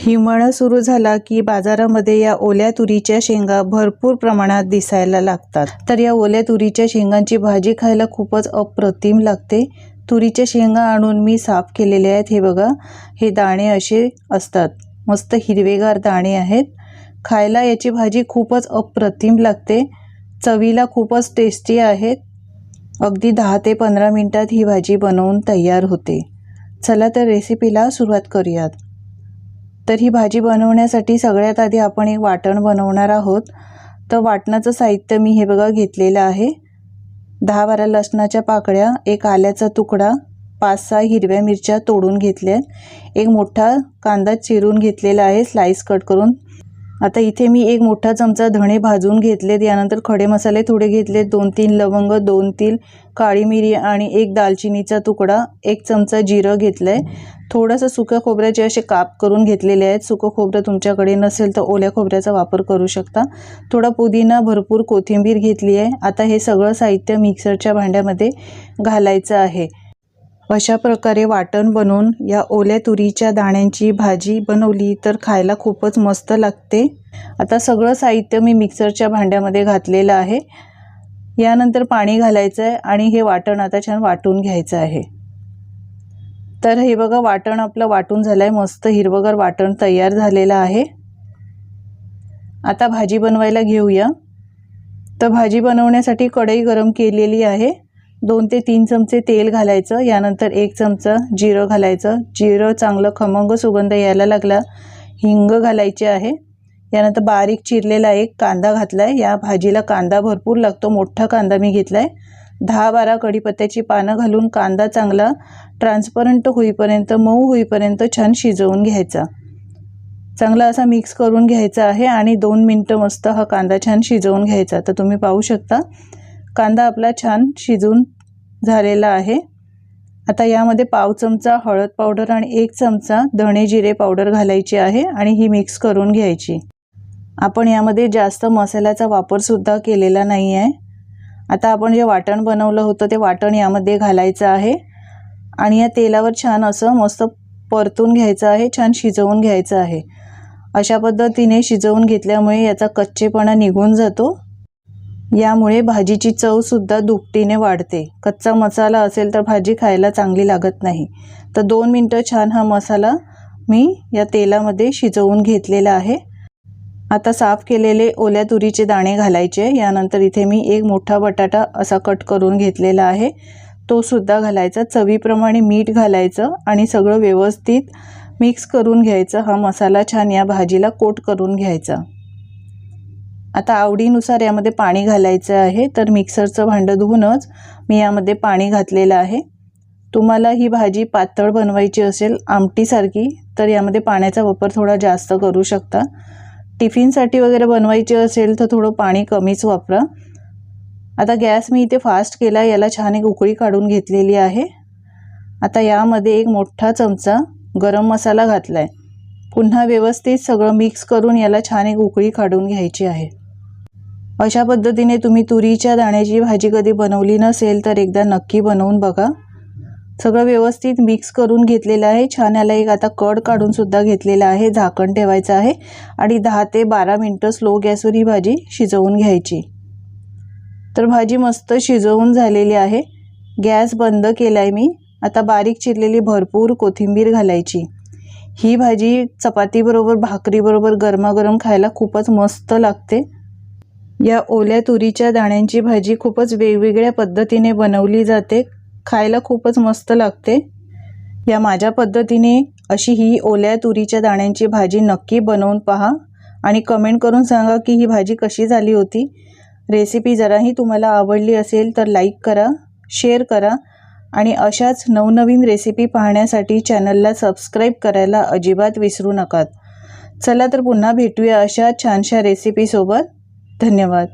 हिवाळा सुरू झाला की बाजारामध्ये या ओल्या तुरीच्या शेंगा भरपूर प्रमाणात दिसायला लागतात. तर या ओल्या तुरीच्या शेंगांची भाजी खायला खूपच अप्रतिम लागते. तुरीच्या शेंगा आणून मी साफ केलेले आहेत. हे बघा हे दाणे असे असतात. मस्त हिरवेगार दाणे आहेत. खायला याची भाजी खूपच अप्रतिम लागते. चवीला खूपच टेस्टी आहेत अगदी दहा ते पंधरा मिनटात ही भाजी बनवून तयार होते. चला तर रेसिपीला सुरुवात करूयात. तर ही भाजी बनवण्यासाठी सगळ्यात आधी आपण एक वाटण बनवणार आहोत. तर वाटणाचं साहित्य मी हे बघा घेतलेलं आहे. दहा बारा लसणाच्या पाकळ्या एक आल्याचा तुकडा पाच सहा हिरव्या मिरच्या तोडून घेतल्या एक मोठा कांदा चिरून घेतलेला आहे स्लाईस कट करून. आता इथे मी एक मोठा चमचा धणे भाजून घेतलेत. यानंतर खडे मसाले थोडे घेतले दोन तीन लवंग दोन तीन काळी मिरी आणि एक दालचिनीचा तुकडा एक चमचा जिरं घेतलं आहे थोडंसं सुक्या खोबऱ्याचे असे काप करून घेतलेले आहेत सुकं खोबरं तुमच्याकडे नसेल तर ओल्या खोबऱ्याचा वापर करू शकता. थोडा पुदिना भरपूर कोथिंबीर घेतली आहे. आता हे सगळं साहित्य मिक्सरच्या भांड्यामध्ये घालायचं आहे. अशा प्रकारे वाटण बनवून या ओल्या तुरीच्या दाण्यांची भाजी बनवली तर खायला खूपच मस्त लागते. आता सगळं साहित्य मी मिक्सरच्या भांड्यामध्ये घातलेलं आहे. यानंतर पाणी घालायचं आहे आणि हे वाटण आता छान वाटून घ्यायचं आहे. तर हे बघा वाटण आपलं वाटून झालं आहे मस्त हिरवगार वाटण तयार झालेलं आहे. आता भाजी बनवायला घेऊया. तर भाजी बनवण्यासाठी कढई गरम केलेली आहे. दोन ते तीन चमचे तेल घालायचं. यानंतर एक चमचा जिरं घालायचं. जिरं चांगलं खमंग सुगंध यायला लागला. हिंग घालायचे आहे. यानंतर बारीक चिरलेला एक कांदा घातला आहे या भाजीला कांदा भरपूर लागतो. मोठा कांदा मी घेतला आहे दहा बारा कढीपत्त्याची पानं घालून कांदा चांगला ट्रान्सपरंट होईपर्यंत मऊ होईपर्यंत छान शिजवून घ्यायचा. चांगला असा मिक्स करून घ्यायचा आहे आणि दोन मिनटं मस्त हा कांदा छान शिजवून घ्यायचा. तर तुम्ही पाहू शकता कांदा आपला छान शिजून झालेला आहे. आता यामध्ये पाव चमचा हळद पावडर आणि एक चमचा धणे जिरे पावडर घालायची आहे आणि ही मिक्स करून घ्यायची. आपण यामध्ये जास्त मसाल्याचा वापरसुद्धा केलेला नाही आहे आता आपण जे वाटण बनवलं होतं ते वाटण यामध्ये घालायचं आहे. आणि या तेलावर छान असं मस्त परतून घ्यायचं आहे छान शिजवून घ्यायचं आहे. अशा पद्धतीने शिजवून घेतल्यामुळे याचा कच्चेपणा निघून जातो. यामुळे भाजीची चवसुद्धा दुपटीने वाढते. कच्चा मसाला असेल तर भाजी खायला चांगली लागत नाही. तर दोन मिनटं छान हा मसाला मी या तेलामध्ये शिजवून घेतलेला आहे. आता साफ केलेले ओल्या तुरीचे दाणे घालायचे. यानंतर इथे मी एक मोठा बटाटा असा कट करून घेतलेला आहे. तो सुद्धा घालायचा. चवीप्रमाणे मीठ घालायचं आणि सगळं व्यवस्थित मिक्स करून घ्यायचं. हा मसाला छान या भाजीला कोट करून घ्यायचा. आता आवडीनुसार यामध्ये पाणी घालायचं आहे. तर मिक्सरचं भांडं धुवूनच मी यामध्ये पाणी घातलेलं आहे. तुम्हाला ही भाजी पातळ बनवायची असेल आमटीसारखी तर यामध्ये पाण्याचा वापर थोडा जास्त करू शकता. टिफिनसाठी वगैरे बनवायची असेल तर थोडं पाणी कमीच वापरा. आता गॅस मी इथे फास्ट केला याला छान एक उकळी काढून घेतलेली आहे. आता यामध्ये एक मोठा चमचा गरम मसाला घातला आहे पुन्हा व्यवस्थित सगळं मिक्स करून याला छान एक उकळी काढून घ्यायची आहे. अशा पद्धतीने तुम्ही तुरीच्या दाण्याची भाजी कधी बनवली नसेल तर एकदा नक्की बनवून बघा. सगळं व्यवस्थित मिक्स करून घेतलेलं आहे. छान याला एक आता कड काढून सुद्धा घेतलेला आहे. झाकण ठेवायचं आहे. आणि दहा ते बारा मिनटं स्लो गॅसवर ही भाजी शिजवून घ्यायची. तर भाजी मस्त शिजवून झालेली आहे. गॅस बंद केला आहे मी. आता बारीक चिरलेली भरपूर कोथिंबीर घालायची. ही भाजी चपातीबरोबर भाकरीबरोबर गरमागरम खायला खूपच मस्त लागते. या ओल्या तुरीच्या दाण्यांची भाजी खूपच वेगवेगळ्या पद्धतीने बनवली जाते. खायला खूपच मस्त लागते. या माझ्या पद्धतीने अशी ही ओल्या तुरीच्या दाण्यांची भाजी नक्की बनवून पहा आणि कमेंट करून सांगा की ही भाजी कशी झाली होती. रेसिपी जराही तुम्हाला आवडली असेल तर लाईक करा शेअर करा आणि अशाच नवनवीन रेसिपी पाहण्यासाठी चॅनलला सबस्क्राईब करायला अजिबात विसरू नका. चला तर पुन्हा भेटूया अशा छानशा रेसिपीसोबत. धन्यवाद.